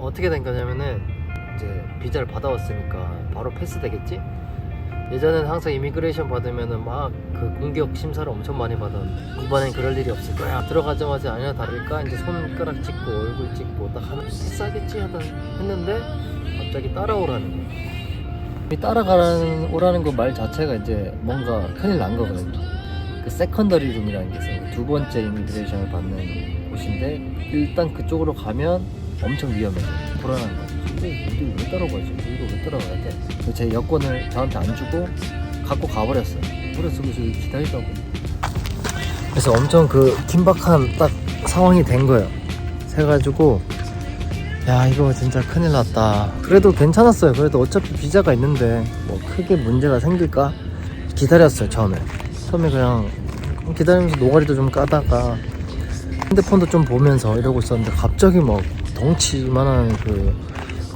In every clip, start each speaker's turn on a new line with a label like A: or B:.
A: 어떻게 된 거냐면은 이제 비자를 받아왔으니까 바로 패스 되겠지? 예전에는 항상 이미그레이션 받으면은 막 그 공격 심사를 엄청 많이 받았는데 이번엔 그럴 일이 없을 거야. 들어가자마자 아니나 다를까 이제 손가락 찍고 얼굴 찍고 딱 하면 패스하겠지 하던 했는데 갑자기 따라오라는 이 따라가라는 오라는 거 말 자체가 이제 뭔가 큰일 난 거거든요. 그 세컨더리 룸이라는 게 있어요. 두 번째 이미그레이션을 받는 곳인데 일단 그쪽으로 가면 엄청 위험해요 불안한 근데 이들 왜 따라가지? 이거 왜 따라가야 돼? 그래서 제 여권을 저한테 안 주고 갖고 가버렸어요. 그래서 그래서 기다리다고. 그래서 엄청 그 긴박한 딱 상황이 된 거예요. 그래가지고 야 이거 진짜 큰일 났다. 그래도 괜찮았어요. 그래도 어차피 비자가 있는데 뭐 크게 문제가 생길까? 기다렸어요 처음에. 처음에 그냥 기다리면서 노가리도 좀 까다가 핸드폰도 좀 보면서 이러고 있었는데 갑자기 막 덩치만한 그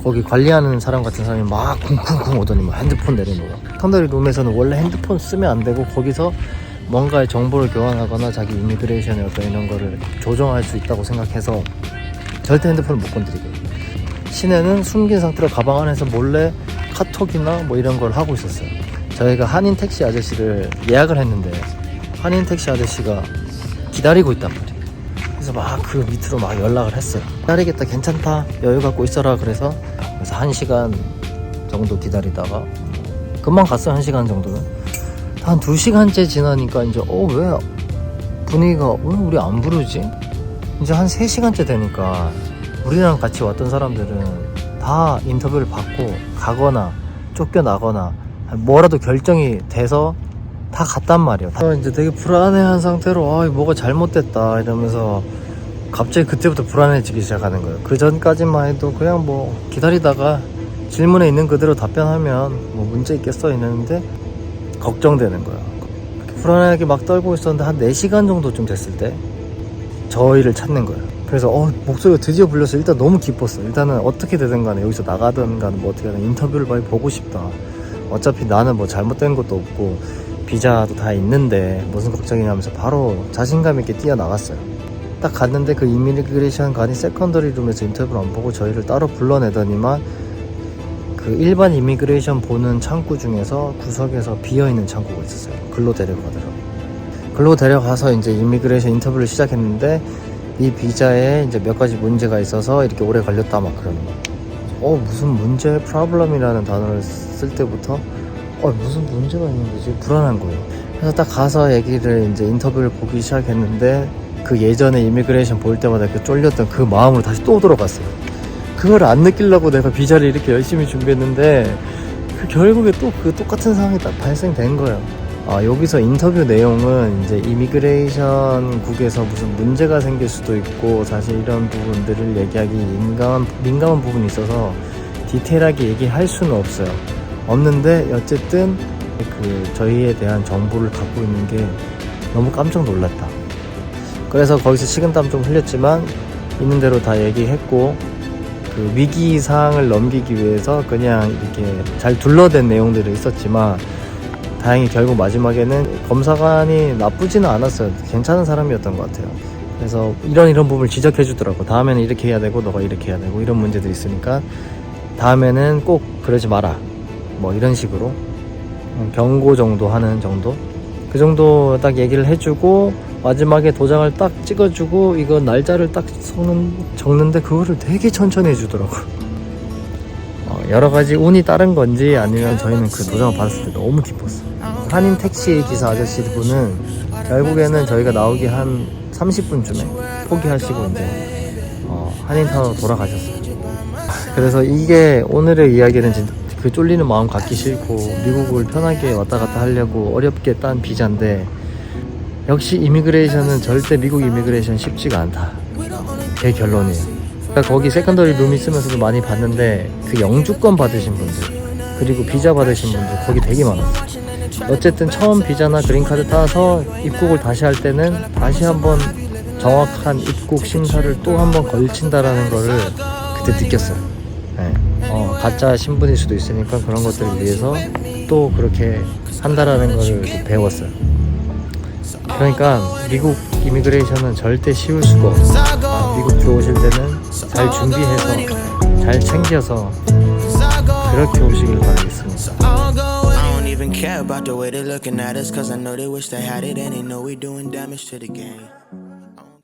A: 거기 관리하는 사람 같은 사람이 막 쿵쿵쿵 오더니 막 핸드폰 내리는 거야. 턴더리 룸에서는 원래 핸드폰 쓰면 안 되고 거기서 뭔가의 정보를 교환하거나 자기 이미그레이션의 어떤 이런 거를 조정할 수 있다고 생각해서 절대 핸드폰을 못 건드리게. 시내는 숨긴 상태로 가방 안에서 몰래 카톡이나 뭐 이런 걸 하고 있었어요. 저희가 한인 택시 아저씨를 예약을 했는데 한인 택시 아저씨가 기다리고 있단 말이에요 그래서 막 그 밑으로 막 연락을 했어요. 기다리겠다 괜찮다. 여유 갖고 있어라 그래서 그래서 한 시간 정도 기다리다가 금방 갔어요 한 시간 정도는. 한 두 시간째 지나니까 이제 어 왜 분위기가 왜 우리 안 부르지? 이제 한 3시간째 되니까 우리랑 같이 왔던 사람들은 다 인터뷰를 받고 가거나 쫓겨나거나 뭐라도 결정이 돼서 다 갔단 말이에요. 다 이제 되게 불안해한 상태로 아 뭐가 잘못됐다 이러면서 갑자기 그때부터 불안해지기 시작하는 거예요. 그 전까지만 해도 그냥 뭐 기다리다가 질문에 있는 그대로 답변하면 뭐 문제 있겠어 이랬는데 걱정되는 거예요. 불안하게 막 떨고 있었는데 한 4시간 정도쯤 됐을 때 저희를 찾는 거예요. 그래서 어, 목소리가 드디어 불려서 일단 너무 기뻤어. 일단은 어떻게 되든 간에 여기서 나가든 간에 뭐 어떻게 하든 인터뷰를 많이 보고 싶다. 어차피 나는 뭐 잘못된 것도 없고 비자도 다 있는데 무슨 걱정이냐면서 바로 자신감 있게 뛰어나갔어요. 딱 갔는데 그 이미그레이션 관이 세컨더리 룸에서 인터뷰를 안 보고 저희를 따로 불러내더니만 그 일반 이미그레이션 보는 창구 중에서 구석에서 비어있는 창구가 있었어요. 글로 데려가더라고요. 글로 데려가서 이제 이미그레이션 인터뷰를 시작했는데 이 비자에 이제 몇 가지 문제가 있어서 이렇게 오래 걸렸다 막 그러는 거예요. 어 무슨 문제 프로블럼이라는 단어를 쓸 때부터 어 무슨 문제가 있는 거지 불안한 거예요. 그래서 딱 가서 얘기를 이제 인터뷰를 보기 시작했는데 그 예전에 이미그레이션 볼 때마다 그 쫄렸던 그 마음으로 다시 또 돌아갔어요. 그걸 안 느끼려고 내가 비자를 이렇게 열심히 준비했는데 그 결국에 또 그 똑같은 상황이 딱 발생된 거예요. 아, 여기서 인터뷰 내용은 이제 이미그레이션 국에서 무슨 문제가 생길 수도 있고 사실 이런 부분들을 얘기하기 민감한, 민감한 부분이 있어서 디테일하게 얘기할 수는 없어요. 없는데 어쨌든 그 저희에 대한 정보를 갖고 있는 게 너무 깜짝 놀랐다. 그래서 거기서 식은땀 좀 흘렸지만 있는 대로 다 얘기했고 그 위기 상황을 넘기기 위해서 그냥 이렇게 잘 둘러댄 내용들이 있었지만 다행히 결국 마지막에는 검사관이 나쁘지는 않았어요. 괜찮은 사람이었던 것 같아요. 그래서 이런 이런 부분을 지적해 주더라고. 다음에는 이렇게 해야 되고 너가 이렇게 해야 되고 이런 문제들이 있으니까 다음에는 꼭 그러지 마라. 뭐 이런 식으로 음, 경고 정도 하는 정도. 그 정도 딱 얘기를 해주고 마지막에 도장을 딱 찍어주고 이거 날짜를 딱 적는, 적는 데 그거를 되게 천천히 해주더라고. 어, 여러 가지 운이 따른 건지 아니면 저희는 그 도장을 받았을 때 너무 기뻤어. 한인 택시 기사 아저씨 분은 결국에는 저희가 나오기 한 30분쯤에 포기하시고 이제 어, 한인타운으로 돌아가셨어요. 그래서 이게 오늘의 이야기는 진짜 그 쫄리는 마음 갖기 싫고 미국을 편하게 왔다 갔다 하려고 어렵게 딴 비자인데 역시 이미그레이션은 절대 미국 이미그레이션 쉽지가 않다. 제 결론이에요. 그러니까 거기 세컨더리 룸 있으면서도 많이 봤는데 그 영주권 받으신 분들 그리고 비자 받으신 분들 거기 되게 많았어요. 어쨌든 처음 비자나 그린카드 따서 입국을 다시 할 때는 다시 한번 정확한 입국 심사를 또 한번 걸친다라는 거를 그때 느꼈어요. 네. 어, 가짜 신분일 수도 있으니까 그런 것들을 위해서 또 그렇게 한다라는 또 배웠어요. 그러니까 미국 이미그레이션은 절대 쉬울 수가 없어요. 아, 미국 들어오실 때는
B: 잘 준비해서 잘 챙겨서 그렇게 오시길 바라겠습니다.